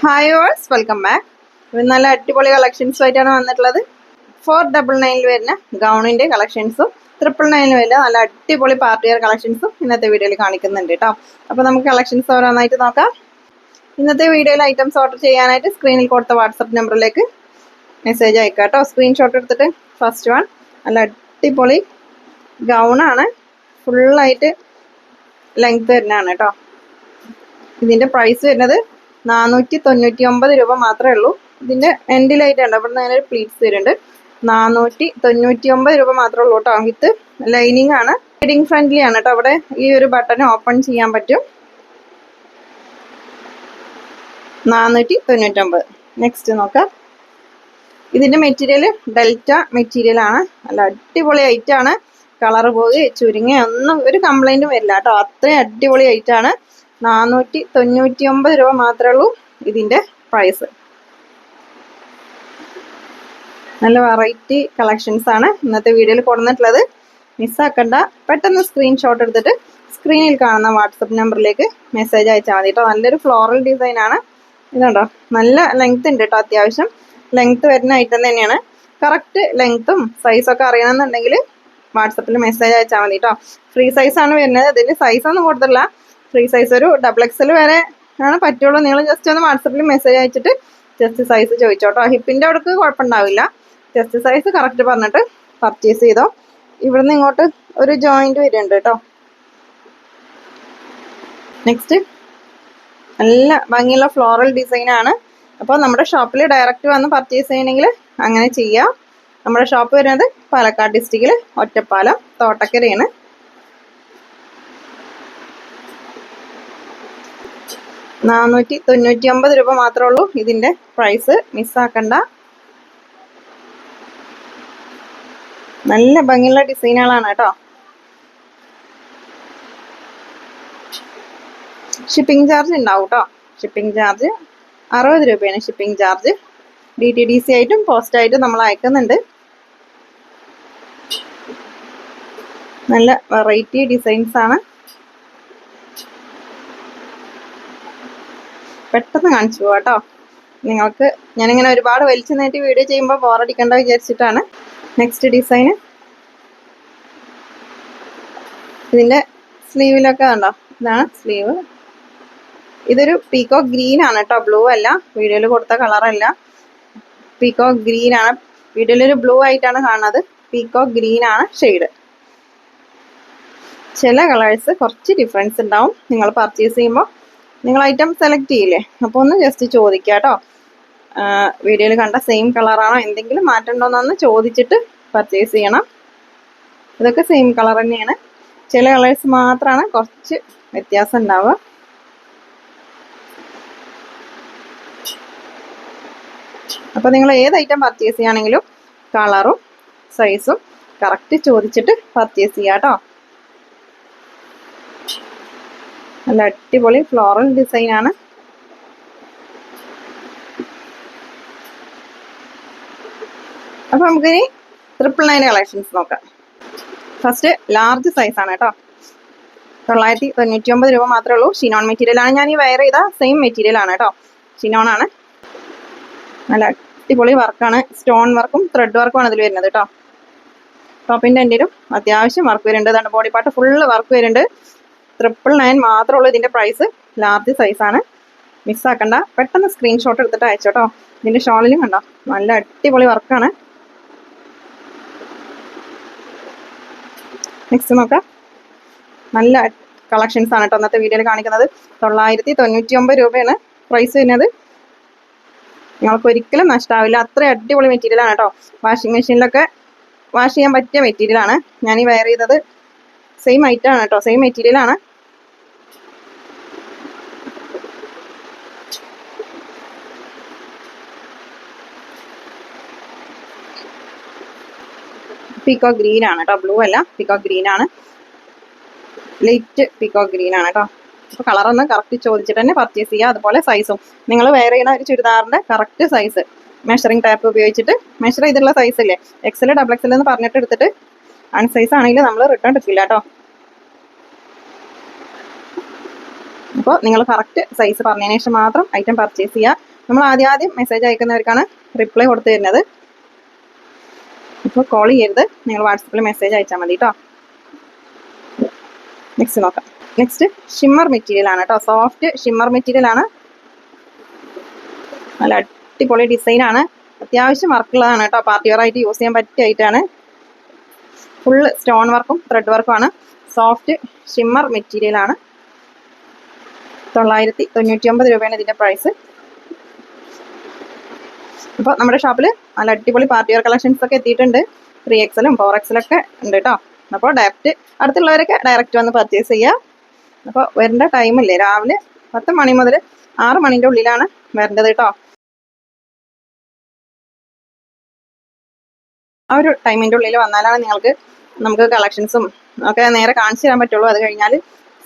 Hi ഓൾസ് welcome back നല്ല അടിപൊളി കളക്ഷൻസും ആയിട്ടാണ് വന്നിട്ടുള്ളത്. ഫോർ ഡബിൾ നയനിൽ വരുന്ന ഗൗണിന്റെ കളക്ഷൻസും ട്രിപ്പിൾ നയനിൽ വരുന്ന നല്ല അടിപൊളി പാർട്ടി വെയർ കളക്ഷൻസും ഇന്നത്തെ വീഡിയോയിൽ കാണിക്കുന്നുണ്ട് കേട്ടോ അപ്പോൾ നമുക്ക് കളക്ഷൻസ് ഓരോന്നായിട്ട് നോക്കാം. ഇന്നത്തെ വീഡിയോയിൽ ഐറ്റംസ് ഓർഡർ ചെയ്യാനായിട്ട് സ്ക്രീനിൽ കൊടുത്ത വാട്സപ്പ് നമ്പറിലേക്ക് മെസ്സേജ് അയക്കാം കേട്ടോ സ്ക്രീൻഷോട്ട് എടുത്തിട്ട് ഫസ്റ്റ് വൺ നല്ല അടിപൊളി ഗൗണാണ്. ഫുള്ളായിട്ട് ലെങ്ത് വരുന്നതാണ് കേട്ടോ ഇതിന്റെ പ്രൈസ് വരുന്നത് നാനൂറ്റി തൊണ്ണൂറ്റി ഒമ്പത് രൂപ മാത്രമേ ഉള്ളൂ. ഇതിന്റെ എൻഡിലായിട്ടുണ്ട് അവിടെ നിന്ന് അതിനൊരു പ്ലീറ്റ്സ് വരുന്നുണ്ട് നാനൂറ്റി തൊണ്ണൂറ്റി ഒമ്പത് രൂപ മാത്രമേ ഉള്ളൂ കേട്ടോ. വിത്ത് ലൈനിങ് ആണ്. ഹെഡിങ് ഫ്രണ്ട്ലി ആണ് കേട്ടോ. അവിടെ ഈ ഒരു ബട്ടൺ ഓപ്പൺ ചെയ്യാൻ പറ്റും. നാനൂറ്റി തൊണ്ണൂറ്റൊമ്പത് നെക്സ്റ്റ് നോക്കാം. ഇതിന്റെ മെറ്റീരിയൽ ഡെൽറ്റ മെറ്റീരിയൽ ആണ്. നല്ല അടിപൊളി ഐറ്റാണ് കളർ പോയി ചുരുങ്ങിയ ഒന്നും ഒരു കംപ്ലൈന്റും വരില്ല കേട്ടോ. അത്രയും അടിപൊളി ഐറ്റാണ് നാനൂറ്റി തൊണ്ണൂറ്റി ഒമ്പത് രൂപ മാത്രമേ ഉള്ളൂ ഇതിന്റെ പ്രൈസ് നല്ല വെറൈറ്റി കളക്ഷൻസ് ആണ് ഇന്നത്തെ വീഡിയോയിൽ കൊടുന്നിട്ടുള്ളത്. മിസ്സാക്കണ്ട പെട്ടെന്ന് സ്ക്രീൻഷോട്ട് എടുത്തിട്ട് സ്ക്രീനിൽ കാണുന്ന വാട്സപ്പ് നമ്പറിലേക്ക് മെസ്സേജ് അയച്ചാൽ മതി കേട്ടോ നല്ലൊരു ഫ്ലോറൽ ഡിസൈൻ ആണ്. ഇതുണ്ടോ നല്ല ലെങ്ത് ഉണ്ട് കേട്ടോ അത്യാവശ്യം. ലെങ്ത് വരുന്ന ഐറ്റം തന്നെയാണ്. കറക്റ്റ് ലെങ്ത്തും സൈസൊക്കെ അറിയണമെന്നുണ്ടെങ്കിൽ വാട്സപ്പിൽ മെസ്സേജ് അയച്ചാൽ മതി കേട്ടോ ഫ്രീ സൈസാണ് വരുന്നത്. അതിന്റെ സൈസൊന്നും കൊടുത്തില്ല ഫ്രീ സൈസ് ഒരു ഡബിൾ എക്സൽ വരെ ആണ് പറ്റുള്ളൂ. നിങ്ങൾ ജസ്റ്റ് ഒന്ന് വാട്സപ്പിൽ മെസ്സേജ് അയച്ചിട്ട് ജസ്റ്റ് സൈസ് ചോദിച്ചോട്ടോ. ഹിപ്പിന്റെ അവിടേക്ക് കുഴപ്പമുണ്ടാവില്ല. ജസ്റ്റ് സൈസ് കറക്റ്റ് പറഞ്ഞിട്ട് പർച്ചേസ് ചെയ്തോ. ഇവിടുന്ന് ഇങ്ങോട്ട് ഒരു ജോയിന്റ് വരുന്നുണ്ട് കേട്ടോ. നെക്സ്റ്റ് നല്ല ഭംഗിയുള്ള ഫ്ലോറൽ ഡിസൈനാണ് അപ്പോൾ നമ്മുടെ ഷോപ്പിൽ ഡയറക്റ്റ് വന്ന് പർച്ചേസ് ചെയ്യണമെങ്കിൽ അങ്ങനെ ചെയ്യാം. നമ്മുടെ ഷോപ്പ് വരുന്നത് പാലക്കാട് ഡിസ്ട്രിക്റ്റിൽ ഒറ്റപ്പാലം തോട്ടക്കരയാണ്. നാനൂറ്റി തൊണ്ണൂറ്റി ഒമ്പത് രൂപ മാത്രമേ ഉള്ളൂ. ഇതിന്റെ പ്രൈസ് മിസ്സാക്കണ്ട നല്ല ഭംഗിയുള്ള ഡിസൈനുകളാണ് കേട്ടോ. ഷിപ്പിംഗ് ചാർജ് ഉണ്ടാവും കേട്ടോ. ഷിപ്പിംഗ് ചാർജ് അറുപത് രൂപയാണ് shipping charge D T D C ആയിട്ടും പോസ്റ്റായിട്ടും നമ്മൾ അയക്കുന്നുണ്ട്. നല്ല വെറൈറ്റി ഡിസൈൻസ് ആണ്. പെട്ടെന്ന് കാണിച്ചു പോവാം കേട്ടോ നിങ്ങൾക്ക് ഞാനിങ്ങനെ ഒരുപാട് വലിച്ചു നീട്ടി വീഡിയോ ചെയ്യുമ്പോൾ ബോറടിക്കണ്ട വിചാരിച്ചിട്ടാണ്. നെക്സ്റ്റ് ഡിസൈന് ഇതിന്റെ സ്ലീവിലൊക്കെ കണ്ടോ? ഇതാണ് സ്ലീവ് ഇതൊരു പീക്കോ ഗ്രീൻ ആണ് കേട്ടോ ബ്ലൂ അല്ല. വീഡിയോയിൽ കൊടുത്ത കളറല്ല പീക്കോ ഗ്രീൻ ആണ്. വീഡിയോയിൽ ഒരു ബ്ലൂ ആയിട്ടാണ് കാണുന്നത്. പീക്കോ ഗ്രീൻ ആണ് ഷെയ്ഡ് ചില കളേഴ്സ് കുറച്ച് ഡിഫറൻസ് ഉണ്ടാവും. നിങ്ങൾ പർച്ചേസ് ചെയ്യുമ്പോൾ നിങ്ങൾ ഐറ്റം സെലക്ട് ചെയ്യില്ലേ? അപ്പോൾ ഒന്ന് ജസ്റ്റ് ചോദിക്കുക കേട്ടോ വീഡിയോയിൽ കണ്ട സെയിം കളറാണോ എന്തെങ്കിലും മാറ്റണ്ടോന്നൊന്ന് ചോദിച്ചിട്ട് പർച്ചേസ് ചെയ്യണം. ഇതൊക്കെ സെയിം കളർ തന്നെയാണ്. ചില കളേഴ്സ് മാത്രമാണ് കുറച്ച് വ്യത്യാസം ഉണ്ടാവുക. അപ്പോൾ നിങ്ങൾ ഏത് ഐറ്റം പർച്ചേസ് ചെയ്യുകയാണെങ്കിലും കളറും സൈസും കറക്റ്റ് ചോദിച്ചിട്ട് പർച്ചേസ് ചെയ്യാം കേട്ടോ നല്ല അടിപൊളി ഫ്ലോറൽ ഡിസൈൻ ആണ്. അപ്പൊ നമുക്കിനി ട്രിപ്പിൾ നയൻ കളക്ഷൻസ് നോക്കാം. ഫസ്റ്റ് ലാർജ് സൈസ് ആണ് കേട്ടോ. തൊള്ളായിരത്തി തൊണ്ണൂറ്റി ഒമ്പത് രൂപ മാത്രമേ ഉള്ളൂ. ഷിനോൺ മെറ്റീരിയൽ ആണ്. ഞാൻ ഈ വയർ ചെയ്ത സെയിം മെറ്റീരിയൽ ആണ് കേട്ടോ. ഷിനോൺ ആണ്. നല്ല അടിപൊളി വർക്കാണ് സ്റ്റോൺ വർക്കും ത്രെഡ് വർക്കും ആണ് ഇതിൽ വരുന്നത് കേട്ടോ. ടോപ്പിന്റെ എന്റെ അത്യാവശ്യം വർക്ക് വരുന്നുണ്ട്. ബോഡി പാർട്ട് ഫുള്ള് വർക്ക് വരുന്നുണ്ട്. ട്രിപ്പിൾ നയൻ മാത്രമേ ഉള്ളൂ ഇതിന്റെ പ്രൈസ് ലാർജ് സൈസാണ് മിസ്സാക്കണ്ട പെട്ടെന്ന് സ്ക്രീൻഷോട്ട് എടുത്തിട്ട് അയച്ചോട്ടോ ഇതിന്റെ ഷോളിലും കണ്ടോ? നല്ല അടിപൊളി വർക്കാണ് നെക്സ്റ്റ് നോക്കാം. നല്ല കളക്ഷൻസ് ആണ് കേട്ടോ അന്നത്തെ വീഡിയോയിൽ കാണിക്കുന്നത്. തൊള്ളായിരത്തി തൊണ്ണൂറ്റി ഒമ്പത് രൂപയാണ് പ്രൈസ് വരുന്നത്. നിങ്ങൾക്ക് ഒരിക്കലും നഷ്ടമാവില്ല അത്ര അടിപൊളി മെറ്റീരിയലാണ് കേട്ടോ വാഷിംഗ് മെഷീനിലൊക്കെ വാഷ് ചെയ്യാൻ പറ്റിയ മെറ്റീരിയലാണ് ഞാൻ ഈ വെയർ ചെയ്തത് സെയിം ഐറ്റം ആണ് കേട്ടോ സെയിം മെറ്റീരിയൽ ആണ്. പീക്കോ ഗ്രീൻ ആണ് കേട്ടോ ബ്ലൂ അല്ല പീക്കോ ഗ്രീൻ ആണ്. ലൈറ്റ് പീക്കോ ഗ്രീൻ ആണ് കേട്ടോ. അപ്പോൾ കളറൊന്ന് കറക്റ്റ് ചോദിച്ചിട്ട് തന്നെ പർച്ചേസ് ചെയ്യുക അതുപോലെ സൈസും നിങ്ങൾ വെയർ ചെയ്യുന്ന ഒരു ചുരിദാറിന്റെ കറക്റ്റ് സൈസ് മെഷറിംഗ് ടാപ്പ് ഉപയോഗിച്ചിട്ട് മെഷർ ചെയ്തിട്ടുള്ള സൈസ് ഇല്ലേ? എക്സൽ ഡബിൾ എക്സൽ എന്ന് പറഞ്ഞിട്ട് എടുത്തിട്ട് അൺസൈസ് ആണെങ്കിൽ നമ്മൾ റിട്ടേൺ എടുക്കില്ല കേട്ടോ അപ്പോൾ നിങ്ങൾ കറക്റ്റ് സൈസ് പറഞ്ഞതിന് ശേഷം മാത്രം ഐറ്റം പർച്ചേസ് ചെയ്യുക നമ്മൾ ആദ്യം ആദ്യം മെസ്സേജ് അയക്കുന്നവർക്കാണ് റിപ്ലൈ കൊടുത്തു തരുന്നത്. ഇപ്പോൾ കോൾ ചെയ്യരുത്. നിങ്ങൾ വാട്സപ്പിൽ മെസ്സേജ് അയച്ചാൽ മതി കേട്ടോ നെക്സ്റ്റ് നോക്കാം. നെക്സ്റ്റ് ഷിമ്മർ മെറ്റീരിയൽ ആണ് കേട്ടോ സോഫ്റ്റ് ഷിമ്മർ മെറ്റീരിയൽ ആണ്. നല്ല അടിപൊളി ഡിസൈനാണ് അത്യാവശ്യം വർക്കുള്ളതാണ് കേട്ടോ പാർട്ടി വെയർ ആയിട്ട് യൂസ് ചെയ്യാൻ പറ്റിയ ഫുള്ള് സ്റ്റോൺ വർക്കും ത്രെഡ് വർക്കും ആണ്. സോഫ്റ്റ് ഷിമ്മർ മെറ്റീരിയൽ ആണ്. തൊള്ളായിരത്തി തൊണ്ണൂറ്റി ഒമ്പത് രൂപയാണ് ഇതിന്റെ പ്രൈസ് അപ്പോൾ നമ്മുടെ ഷോപ്പിൽ നല്ല അടിപൊളി പാർട്ടി വെയർ കളക്ഷൻസ് ഒക്കെ എത്തിയിട്ടുണ്ട്. ത്രീ എക്സലും ഫോർ എക്സലും ഒക്കെ ഉണ്ട് കേട്ടോ അപ്പോൾ ഡയറക്റ്റ് അടുത്തുള്ളവരൊക്കെ ഡയറക്റ്റ് വന്ന് പർച്ചേസ് ചെയ്യുക അപ്പോൾ വരേണ്ട ടൈമില്ലേ രാവിലെ പത്ത് മണി മുതൽ ആറ് മണിന്റെ ഉള്ളിലാണ് വരേണ്ടത് കേട്ടോ ആ ഒരു ടൈമിന്റെ ഉള്ളിൽ വന്നാലാണ് നിങ്ങൾക്ക് നമുക്ക് കളക്ഷൻസും ഒക്കെ നേരെ കാണിച്ചു തരാൻ പറ്റുള്ളൂ. അത് കഴിഞ്ഞാൽ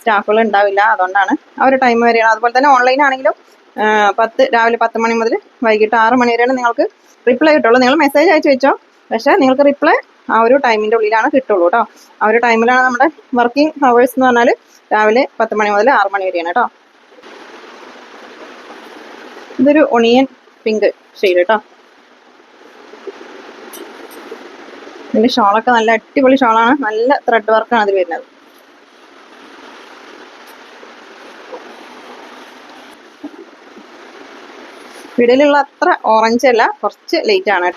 സ്റ്റാഫുകൾ ഉണ്ടാവില്ല. അതുകൊണ്ടാണ് ആ ഒരു ടൈം വരെയാണ് അതുപോലെ തന്നെ ഓൺലൈൻ ആണെങ്കിലും പത്ത് രാവിലെ പത്ത് മണി മുതൽ വൈകിട്ട് ആറ് മണി വരെയാണ് നിങ്ങൾക്ക് റിപ്ലൈ കിട്ടുള്ളൂ. നിങ്ങൾ മെസ്സേജ് അയച്ചു വെച്ചോ? പക്ഷേ നിങ്ങൾക്ക് റിപ്ലൈ ആ ഒരു ടൈമിന്റെ ഉള്ളിലാണ് കിട്ടുള്ളൂ കേട്ടോ ആ ഒരു ടൈമിലാണ് നമ്മുടെ വർക്കിംഗ് ഹവേഴ്സ് എന്ന് പറഞ്ഞാൽ രാവിലെ പത്ത് മണി മുതൽ ആറ് മണി വരെയാണ് കേട്ടോ ഇതൊരു ഒണിയൻ പിങ്ക് ഷെയ്ഡ് കേട്ടോ ഇതിന്റെ ഷോളൊക്കെ നല്ല അടിപൊളി ഷോളാണ്. നല്ല ത്രെഡ് വർക്കാണ് അതിൽ വരുന്നത്. പിടലുള്ള അത്ര ഓറഞ്ച് അല്ല കുറച്ച് ലൈറ്റ് ആണ്.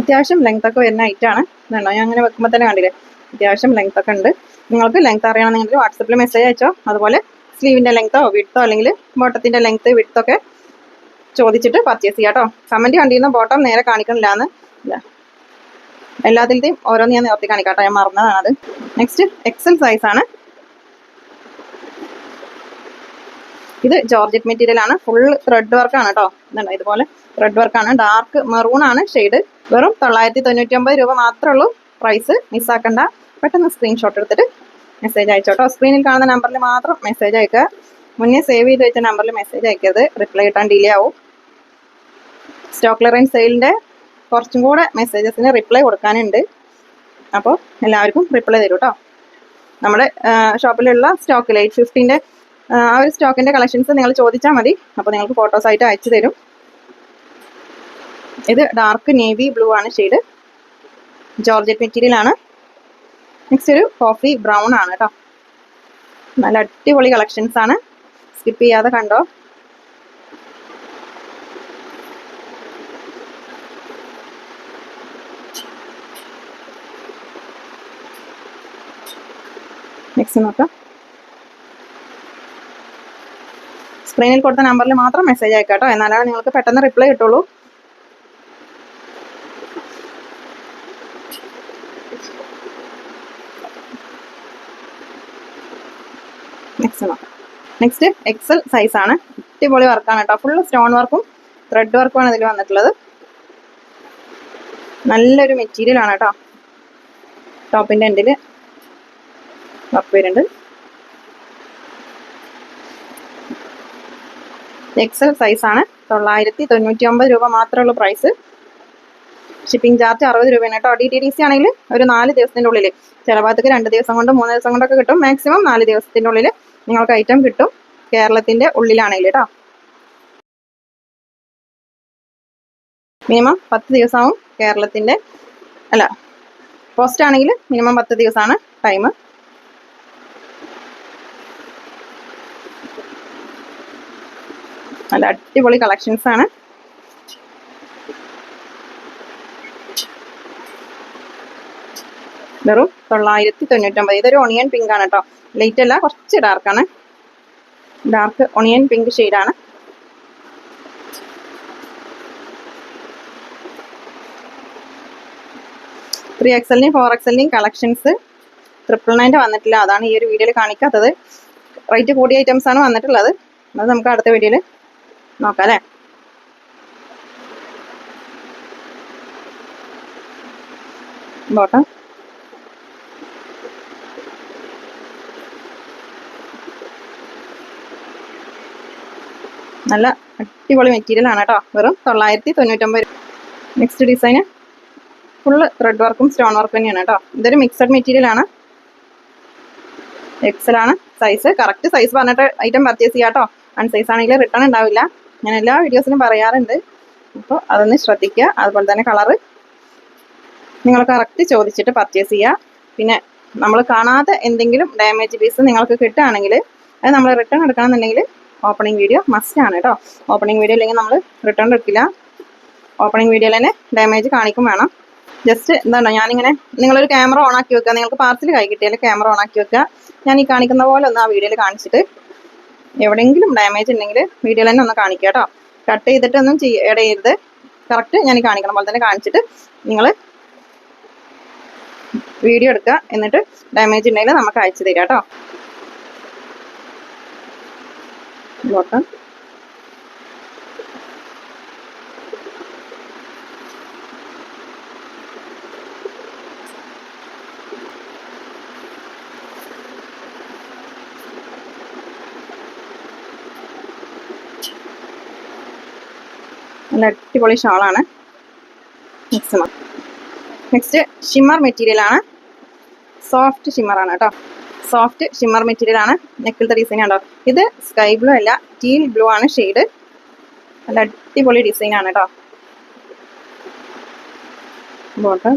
അത്യാവശ്യം ലെങ്ത് ഒക്കെ വരുന്ന ആണ്. ഇതുണ്ടോ ഞാൻ അങ്ങനെ വെക്കുമ്പോൾ തന്നെ കണ്ടില്ലേ? അത്യാവശ്യം ലെങ്ത് ഒക്കെ ഉണ്ട്. നിങ്ങൾക്ക് ലെങ്ത് അറിയണമെന്നുണ്ടെങ്കിൽ വാട്സപ്പിൽ മെസ്സേജ് അയച്ചോ? അതുപോലെ സ്ലീവിന്റെ ലെങ്ത്തോ വിട്ടോ അല്ലെങ്കിൽ ബോട്ടത്തിന്റെ ലെങ്ത് വിട്ടൊക്കെ ചോദിച്ചിട്ട് പർച്ചേസ് ചെയ്യാം കേട്ടോ കമന്റ് കണ്ടിരുന്ന ബോട്ടം നേരെ കാണിക്കണില്ല എന്ന് ഇല്ല എല്ലാത്തിന്റെയും ഓരോന്ന് ഞാൻ നിവർത്തി കാണിക്കാട്ടോ ഞാൻ മറന്നതാണ്. അത് നെക്സ്റ്റ് എക്സൽ സൈസ് ആണ്. ഇത് ജോർജറ്റ് മെറ്റീരിയൽ ആണ്. ഫുൾ ത്രെഡ് വർക്ക് ആണ് കേട്ടോ. ഇതുപോലെ ത്രെഡ് വർക്ക് ആണ്. ഡാർക്ക് മെറൂൺ ആണ് ഷെയ്ഡ് വെറും തൊള്ളായിരത്തി തൊണ്ണൂറ്റി ഒമ്പത് രൂപ മാത്രമേ ഉള്ളൂ പ്രൈസ് മിസ്സാക്കണ്ട പെട്ടെന്ന് സ്ക്രീൻഷോട്ട് എടുത്തിട്ട് മെസ്സേജ് അയച്ചോട്ടോ സ്ക്രീനിൽ കാണുന്ന നമ്പറിൽ മാത്രം മെസ്സേജ് അയക്കുക. മുന്നേ സേവ് ചെയ്ത് വെച്ച നമ്പറിൽ മെസ്സേജ് അയക്കരുത്. റിപ്ലൈ കിട്ടാൻ ഡിലേ ആവും. സ്റ്റോക്ക് ക്ലിയറൻസ് സെയിലിന്റെ കുറച്ചും കൂടെ മെസ്സേജസിന് റിപ്ലൈ കൊടുക്കാനുണ്ട്. അപ്പോൾ എല്ലാവർക്കും റിപ്ലൈ തരും കേട്ടോ നമ്മുടെ ഷോപ്പിലുള്ള സ്റ്റോക്കിൽ എയ്റ്റ് ഫിഫ്റ്റീന്റെ ആ ഒരു സ്റ്റോക്കിന്റെ കളക്ഷൻസ് നിങ്ങൾ ചോദിച്ചാൽ മതി. അപ്പോൾ നിങ്ങൾക്ക് ഫോട്ടോസ് ആയിട്ട് അയച്ചു തരും. ഇത് ഡാർക്ക് നേവി ബ്ലൂ ആണ് ഷെയ്ഡ്. ജോർജറ്റ് മെറ്റീരിയൽ ആണ്. നെക്സ്റ്റ് ഒരു കോഫി ബ്രൗൺ ആണ് കേട്ടോ നല്ല അടിപൊളി കളക്ഷൻസ് ആണ്. സ്കിപ്പ് ചെയ്യാതെ കണ്ടോ. നെക്സ്റ്റ് നോക്കാം. സ്ക്രീനിൽ കൊടുത്ത നമ്പറിൽ മാത്രം മെസ്സേജ് അയക്കാം കേട്ടോ എന്നാലാണ് നിങ്ങൾക്ക് പെട്ടെന്ന് റിപ്ലൈ കിട്ടുള്ളൂ. നെക്സ്റ്റ് നോക്കാം. നെക്സ്റ്റ് എക്സൽ സൈസ് ആണ്. അടിപൊളി വർക്കാണ് കേട്ടോ. ഫുൾ സ്റ്റോൺ വർക്കും ത്രെഡ് വർക്കുമാണ് ഇതിൽ വന്നിട്ടുള്ളത്. നല്ലൊരു മെറ്റീരിയൽ ആണ് കേട്ടോ. ടോപ്പിന്റെ എൻഡിൽ വർക്ക് വരുന്നുണ്ട്. എക്സൽ സൈസ് ആണ്. തൊള്ളായിരത്തി തൊണ്ണൂറ്റി ഒമ്പത് രൂപ മാത്രമുള്ള പ്രൈസ് ഷിപ്പിംഗ് ചാർജ് അറുപത് രൂപയാണ് കേട്ടോ. ഡി ടി ഡി സി ആണെങ്കിൽ ഒരു നാല് ദിവസത്തിന്റെ ഉള്ളിൽ ചില ഭാഗത്തേക്ക് രണ്ട് ദിവസം കൊണ്ട് മൂന്ന് ദിവസം കൊണ്ടൊക്കെ കിട്ടും. മാക്സിമം നാല് ദിവസത്തിന്റെ ഉള്ളിൽ നിങ്ങൾക്ക് ഐറ്റം കിട്ടും. കേരളത്തിന്റെ ഉള്ളിലാണെങ്കിൽ കേട്ടോ. മിനിമം പത്ത് ദിവസമാവും കേരളത്തിന്റെ അല്ല പോസ്റ്റ് ആണെങ്കിൽ മിനിമം പത്ത് ദിവസമാണ് ടൈം നല്ല അടിപൊളി കളക്ഷൻസ് ആണ്. വെറും തൊള്ളായിരത്തി തൊണ്ണൂറ്റൊമ്പത് ഇതൊരു ഒണിയൻ പിങ്ക് ആണ് കേട്ടോ ലൈറ്റ് അല്ല കുറച്ച് ഡാർക്കാണ് ഡാർക്ക് ഒണിയൻ പിങ്ക് ഷെയ്ഡാണ് ത്രീ എക്സലിന്റെയും ഫോർ എക്സലിന്റെയും കളക്ഷൻസ് ട്രിപ്പിൾ നയന്റെ വന്നിട്ടില്ല. അതാണ് ഈ ഒരു വീഡിയോയിൽ കാണിക്കാത്തത്. റേറ്റ് കൂടിയ ഐറ്റംസ് ആണ് വന്നിട്ടുള്ളത്. അത് നമുക്ക് അടുത്ത വീഡിയോയിൽ നോക്കാം അല്ലേ നല്ല അടിപൊളി മെറ്റീരിയൽ ആണ് കേട്ടോ. വെറും തൊള്ളായിരത്തി തൊണ്ണൂറ്റൊമ്പത് നെക്സ്റ്റ് ഡിസൈന് ഫുള്ള് ത്രെഡ് വർക്കും സ്റ്റോൺ വർക്കും തന്നെയാണ് കേട്ടോ. ഇതൊരു മിക്സഡ് മെറ്റീരിയൽ ആണ്. എക്സൽ ആണ്. സൈസ് കറക്റ്റ് സൈസ് പറഞ്ഞിട്ട് ഐറ്റം പർച്ചേസ് ചെയ്യാം കേട്ടോ. അൺസൈസ് ആണെങ്കിൽ റിട്ടേൺ ഉണ്ടാവില്ല. ഞാൻ എല്ലാ വീഡിയോസിനും പറയാറുണ്ട്. അപ്പോൾ അതൊന്ന് ശ്രദ്ധിക്കുക. അതുപോലെ തന്നെ കളറ് നിങ്ങൾ കറക്റ്റ് ചോദിച്ചിട്ട് പർച്ചേസ് ചെയ്യുക. പിന്നെ നമ്മൾ കാണാതെ എന്തെങ്കിലും ഡാമേജ് പീസ് നിങ്ങൾക്ക് കിട്ടുകയാണെങ്കിൽ അത് നമ്മൾ റിട്ടേൺ എടുക്കണമെന്നുണ്ടെങ്കിൽ ഓപ്പണിംഗ് വീഡിയോ മസ്റ്റ് ആണ് കേട്ടോ ഓപ്പണിംഗ് വീഡിയോ ഇല്ലെങ്കിൽ നമ്മൾ റിട്ടേൺ എടുക്കില്ല. ഓപ്പണിംഗ് വീഡിയോയിൽ തന്നെ ഡാമേജ് കാണിക്കും വേണം. ജസ്റ്റ് എന്താണ് ഞാനിങ്ങനെ നിങ്ങളൊരു ക്യാമറ ഓൺ ആക്കി വെക്കുക. നിങ്ങൾക്ക് പാർസൽ കൈ കിട്ടിയാൽ ക്യാമറ ഓൺ ആക്കി വെക്കുക. ഞാൻ ഈ കാണിക്കുന്ന പോലെ ഒന്ന് ആ വീഡിയോയിൽ കാണിച്ചിട്ട് എവിടെയെങ്കിലും ഡാമേജ് ഉണ്ടെങ്കിൽ വീഡിയോയിൽ തന്നെ ഒന്ന് കാണിക്കുക കേട്ടോ. കട്ട് ചെയ്തിട്ടൊന്നും ചെയ്യ ഇടയരുത്. കറക്റ്റ് ഞാൻ കാണിക്കണം പോലെ തന്നെ കാണിച്ചിട്ട് നിങ്ങൾ വീഡിയോ എടുക്കുക. എന്നിട്ട് ഡാമേജ് ഉണ്ടെങ്കിൽ നമുക്ക് അയച്ചു തരാം കേട്ടോ. നല്ല അടിപൊളി ഷാളാണ്. മാക്സിമം നെക്സ്റ്റ് ഷിമ്മർ മെറ്റീരിയൽ ആണ്. സോഫ്റ്റ് ഷിമർ ആണ് കേട്ടോ. സോഫ്റ്റ് ഷിമ്മർ മെറ്റീരിയൽ ആണ്. നെക്കിലത്തെ ഡിസൈൻ ഉണ്ടോ ഇത് സ്കൈ ബ്ലൂ അല്ല ടീൽ ബ്ലൂ ആണ് ഷെയ്ഡ് നല്ല അടിപൊളി ഡിസൈൻ ആണ് കേട്ടോ. ബോട്ടം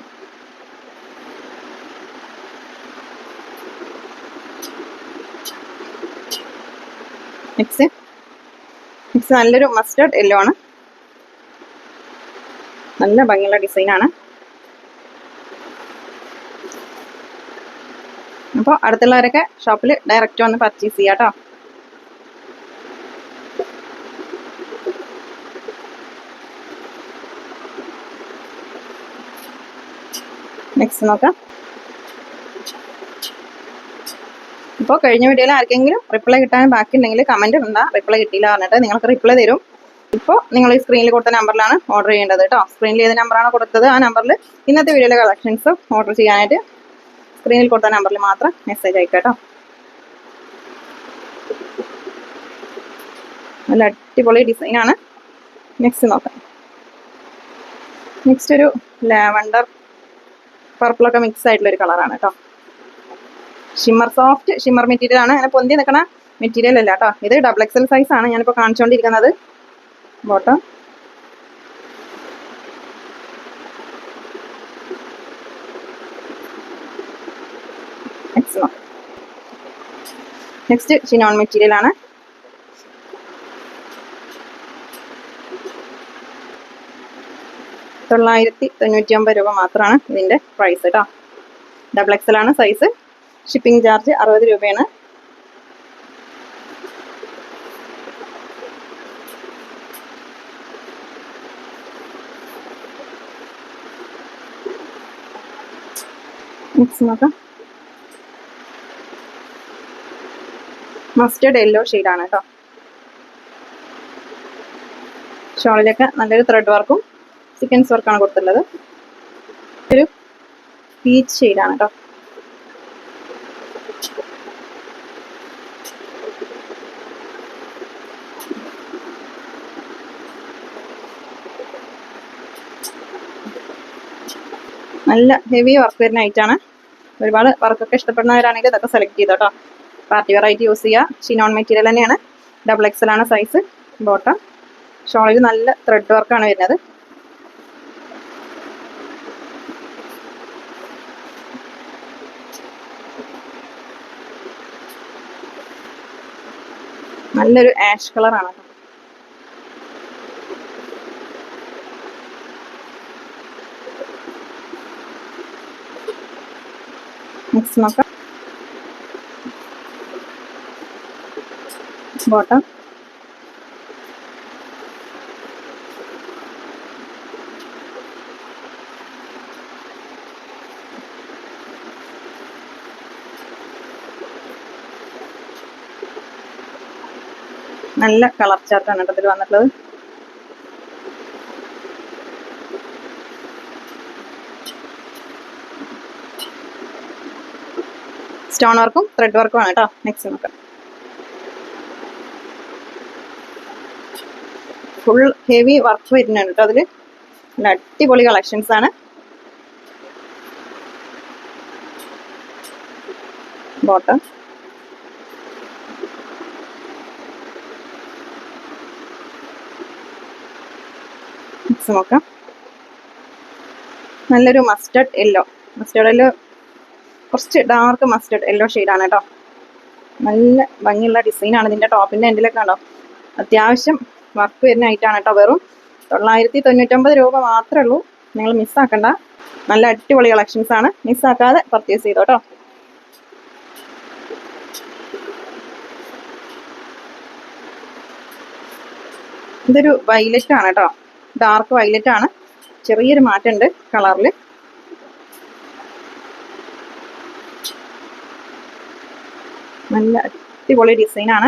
നെക്സ്റ്റ് നെക്സ്റ്റ് നല്ലൊരു മസ്റ്റേർഡ് യെല്ലോ ആണ്. നല്ല ഭംഗിയുള്ള ഡിസൈനാണ്. അപ്പോൾ അടുത്തുള്ളവരൊക്കെ ഷോപ്പിൽ ഡയറക്റ്റ് വന്ന് പർച്ചേസ് ചെയ്യാം കേട്ടോ നെക്സ്റ്റ് നോക്കാം. ഇപ്പോൾ കഴിഞ്ഞ വീഡിയോയിൽ ആർക്കെങ്കിലും റിപ്ലൈ കിട്ടാൻ ബാക്കിയുണ്ടെങ്കിൽ കമന്റ് ഉണ്ടാ റിപ്ലൈ കിട്ടിയില്ല പറഞ്ഞിട്ട് നിങ്ങൾക്ക് റിപ്ലൈ തരും. ഇപ്പോൾ നിങ്ങൾ ഈ സ്ക്രീനിൽ കൊടുത്ത നമ്പറിലാണ് ഓർഡർ ചെയ്യേണ്ടത് കേട്ടോ. സ്ക്രീനിൽ ഏത് നമ്പറാണ് കൊടുത്തത് ആ നമ്പറിൽ ഇന്നത്തെ വീഡിയോയിലെ കളക്ഷൻസ് ഓർഡർ ചെയ്യാനായിട്ട് സ്ക്രീനിൽ കൊടുത്ത നമ്പറിൽ മാത്രം മെസ്സേജ് അയക്കാം കേട്ടോ. നല്ല അടിപൊളി ഡിസൈനാണ് നെക്സ്റ്റ് നോക്കാം. നെക്സ്റ്റ് ഒരു ലാവണ്ടർ പർപ്പിളൊക്കെ മിക്സ് ആയിട്ടുള്ള ഒരു കളറാണ് കേട്ടോ. ഷിമ്മർ സോഫ്റ്റ് ഷിമ്മർ മെറ്റീരിയൽ ആണ്. അങ്ങനെ പൊന്തി നിൽക്കണ മെറ്റീരിയൽ അല്ല കേട്ടോ. ഇത് ഡബിൾ എക്സൽ സൈസ് ആണ്. ഞാനിപ്പോൾ കാണിച്ചുകൊണ്ടിരിക്കുന്നത് bottom next next chiffon material ആണ്. തൊള്ളായിരത്തി തൊണ്ണൂറ്റി ഒമ്പത് രൂപ മാത്രമാണ് ഇതിന്റെ പ്രൈസ് കേട്ടോ ഡബിൾ എക്സൽ ആണ് സൈസ് ഷിപ്പിംഗ് ചാർജ് അറുപത് രൂപയാണ്. മിക്സ് നോക്കാം. മസ്റ്റേർഡ് യെല്ലോ ആണ് കേട്ടോ. ഷോളിലൊക്കെ നല്ലൊരു ത്രെഡ് വർക്കും സിക്കൻസ് വർക്കാണ് കൊടുത്തിട്ടുള്ളത്. ഒരു പീച്ച് ഷെയ്ഡാണ് കേട്ടോ. നല്ല ഹെവി വർക്ക് വരുന്ന ഐറ്റാണ് ഒരുപാട് വർക്കൊക്കെ ഇഷ്ടപ്പെടുന്നവരാണെങ്കിൽ ഇതൊക്കെ സെലക്ട് ചെയ്തോ കേട്ടോ പാർട്ടി വെറൈറ്റി യൂസ് ചെയ്യുക ഷിനോൺ മെറ്റീരിയൽ തന്നെയാണ്. ഡബിൾ എക്സൽ ആണ് സൈസ് ബോട്ടം ഷോളിൽ നല്ല ത്രെഡ് വർക്കാണ് വരുന്നത്. നല്ലൊരു ആഷ് കളറാണ് കേട്ടോ. മിക്സ് നോക്കാം ബോട്ടം നല്ല കളർ ചാർട്ടാണ് കേട്ടോ ഇതിൽ വന്നിട്ടുള്ളത്. സ്റ്റോൺ വർക്കും ത്രെഡ് വർക്കും ആണ് കേട്ടോ നെക്സ്റ്റ് നമുക്ക് ഫുൾ ഹെവി വർക്ക് വരുന്നുണ്ട് കേട്ടോ അതിൽ. നല്ല അടിപൊളി കളക്ഷൻസ് ആണ്. ബോട്ടം നോക്കാം. നല്ലൊരു മസ്റ്റർഡ് യെല്ലോ മസ്റ്റേർഡ് യെല്ലോ കുറച്ച് ഡാർക്ക് മസ്റ്റർഡ് യെല്ലോ ഷെയ്ഡാണ് കേട്ടോ. നല്ല ഭംഗിയുള്ള ഡിസൈനാണ് ഇതിന്റെ ടോപ്പിന്റെ എൻഡിലൊക്കെ കണ്ടോ? അത്യാവശ്യം വർക്ക് വരുന്ന ഐറ്റാണ് കേട്ടോ വെറും തൊള്ളായിരത്തി തൊണ്ണൂറ്റൊമ്പത് രൂപ മാത്രമേ ഉള്ളൂ. നിങ്ങൾ മിസ്സാക്കണ്ട നല്ല അടിപൊളി കളക്ഷൻസ് ആണ്. മിസ്സാക്കാതെ പർച്ചേസ് ചെയ്തോ കേട്ടോ. ഇതൊരു വൈലറ്റ് ആണ് കേട്ടോ. ഡാർക്ക് വൈലറ്റ് ആണ്. ചെറിയൊരു മാറ്റമുണ്ട് കളറിൽ നല്ല അടിപൊളി ഡിസൈനാണ്.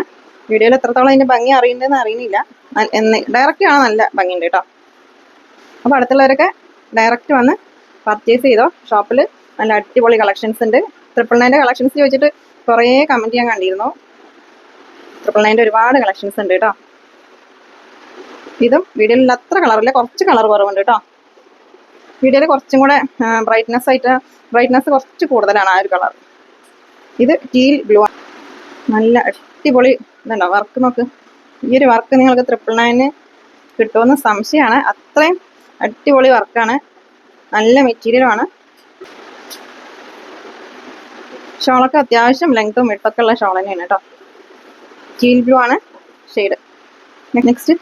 വീഡിയോയിൽ എത്രത്തോളം അതിന്റെ ഭംഗി അറിയുന്നതെന്ന് അറിയുന്നില്ല. ഡയറക്റ്റ് ആണ് നല്ല ഭംഗിയുണ്ട് കേട്ടോ. അപ്പോൾ അടുത്തുള്ളവരൊക്കെ ഡയറക്റ്റ് വന്ന് പർച്ചേസ് ചെയ്തോ. ഷോപ്പിൽ നല്ല അടിപൊളി കളക്ഷൻസ് ഉണ്ട്. ട്രിപ്പിൾ നയന്റെ കളക്ഷൻസ് ചോദിച്ചിട്ട് കുറേ കമന്റ് ചെയ്യാൻ കണ്ടിരുന്നു. ട്രിപ്പിൾ നയന്റെ ഒരുപാട് കളക്ഷൻസ് ഉണ്ട് കേട്ടോ. ഇതും വീഡിയോയിൽ അത്ര കളറില്ല കുറച്ച് കളർ കുറവുണ്ട് കേട്ടോ. വീഡിയോയിൽ കുറച്ചും കൂടെ ബ്രൈറ്റ്നെസ് ആയിട്ട് ബ്രൈറ്റ്നെസ് കുറച്ച് കൂടുതലാണ് ആ ഒരു കളർ ഇത് ടീൽ ബ്ലൂ നല്ല അടിപൊളി ഇതുണ്ടോ? വർക്ക് നോക്ക്. ഈ ഒരു വർക്ക് നിങ്ങൾക്ക് ട്രിപ്പിൾ നയന് കിട്ടുമെന്ന് സംശയമാണ്. അത്രയും അടിപൊളി വർക്കാണ് നല്ല മെറ്റീരിയലുമാണ് ഷോളൊക്കെ അത്യാവശ്യം ലെങ്ത്തും വിട്ടൊക്കെ ഉള്ള ഷോൾ തന്നെയാണ് കേട്ടോ. ചീൽ ബ്ലൂ ആണ് ഷെയ്ഡ് നെക്സ്റ്റ്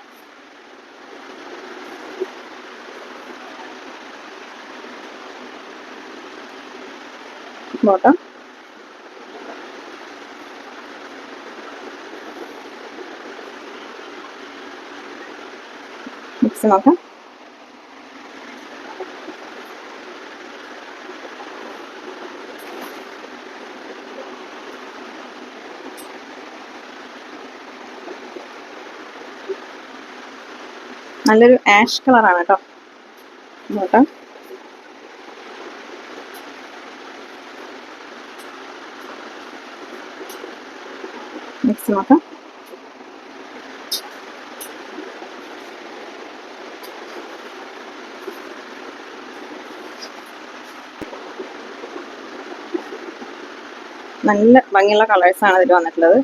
ബോട്ടം മിക്സ് നോക്കാം നല്ലൊരു ആഷ് കളറാണ് കേട്ടോ. നോക്കാം. മിക്സ് നോക്കാം. നല്ല ഭംഗിയുള്ള കളേഴ്സ് ആണ് ഇതിൽ വന്നിട്ടുള്ളത്.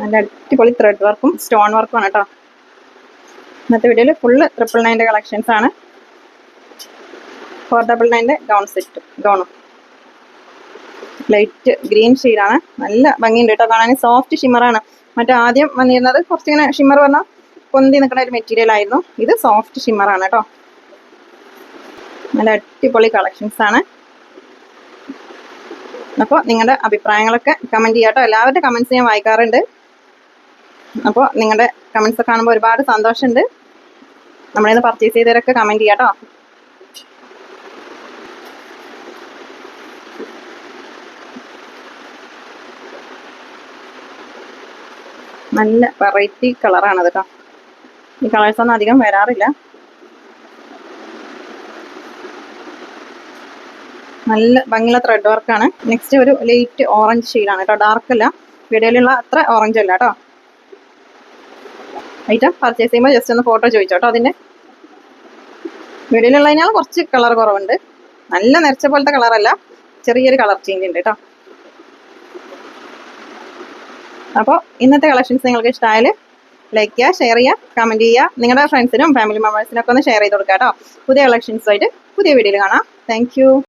നല്ല അടിപൊളി ത്രെഡ് വർക്കും സ്റ്റോൺ വർക്കും ആണ് കേട്ടോ ഇന്നത്തെ വീഡിയോയിൽ ഫുള്ള് ട്രിപ്പിൾ നയന്റെ കളക്ഷൻസ് ആണ്. ഫോർ ഡബിൾ നയന്റെ ഗൗൺ സെറ്റ് ഗൗണും ലൈറ്റ് ഗ്രീൻ ഷെയ്ഡാണ് നല്ല ഭംഗിയുണ്ട് കേട്ടോ കാണാൻ സോഫ്റ്റ് ഷിമ്മറാണ് മറ്റേ ആദ്യം വന്നിരുന്നത് കുറച്ചിങ്ങനെ ഷിമ്മർ പറഞ്ഞാൽ പൊന്തി നിൽക്കുന്ന ഒരു മെറ്റീരിയൽ ആയിരുന്നു. ഇത് സോഫ്റ്റ് ഷിമ്മറാണ് കേട്ടോ. നല്ല അടിപൊളി കളക്ഷൻസ് ആണ്. അപ്പോൾ നിങ്ങളുടെ അഭിപ്രായങ്ങളൊക്കെ കമന്റ് ചെയ്യാം കേട്ടോ. എല്ലാവരുടെ കമൻസ് ഞാൻ വായിക്കാറുണ്ട്. അപ്പോൾ നിങ്ങളുടെ കമൻസ് കാണുമ്പോൾ ഒരുപാട് സന്തോഷമുണ്ട്. നമ്മളെ നിന്ന് പർച്ചേസ് ചെയ്തവരൊക്കെ കമന്റ് ചെയ്യാം കേട്ടോ. നല്ല വെറൈറ്റി കളറാണ് കേട്ടോ. ഈ കളേഴ്സ് ഒന്നും അധികം വരാറില്ല. നല്ല ഭംഗിയുള്ള ത്രെഡ് വർക്കാണ് നെക്സ്റ്റ് ഒരു ലൈറ്റ് ഓറഞ്ച് ഷെയ്ഡാണ് കേട്ടോ. ഡാർക്ക് അല്ല. വീഡിയോയിലുള്ള അത്ര ഓറഞ്ച് അല്ല കേട്ടോ. ഐറ്റം പർച്ചേസ് ചെയ്യുമ്പോൾ ജസ്റ്റ് ഒന്ന് ഫോട്ടോ ചോദിച്ചോ കേട്ടോ അതിന്റെ. വീഡിയോയിലുള്ളതിനാൽ കുറച്ച് കളർ കുറവുണ്ട്. നല്ല നിറച്ച പോലത്തെ കളറല്ല ചെറിയൊരു കളർ ചേഞ്ച് ഉണ്ട് കേട്ടോ. അപ്പോൾ ഇന്നത്തെ കളക്ഷൻസ് നിങ്ങൾക്ക് ഇഷ്ടമായാൽ ലൈക്ക് ചെയ്യുക ഷെയർ ചെയ്യുക കമന്റ് ചെയ്യുക. നിങ്ങളുടെ ഫ്രണ്ട്സിനും ഫാമിലി മെമ്പേഴ്സിനൊക്കെ ഒന്ന് ഷെയർ ചെയ്ത് കൊടുക്കുക കേട്ടോ. പുതിയ കളക്ഷൻസുമായിട്ട് പുതിയ വീഡിയോയിൽ കാണാം. താങ്ക്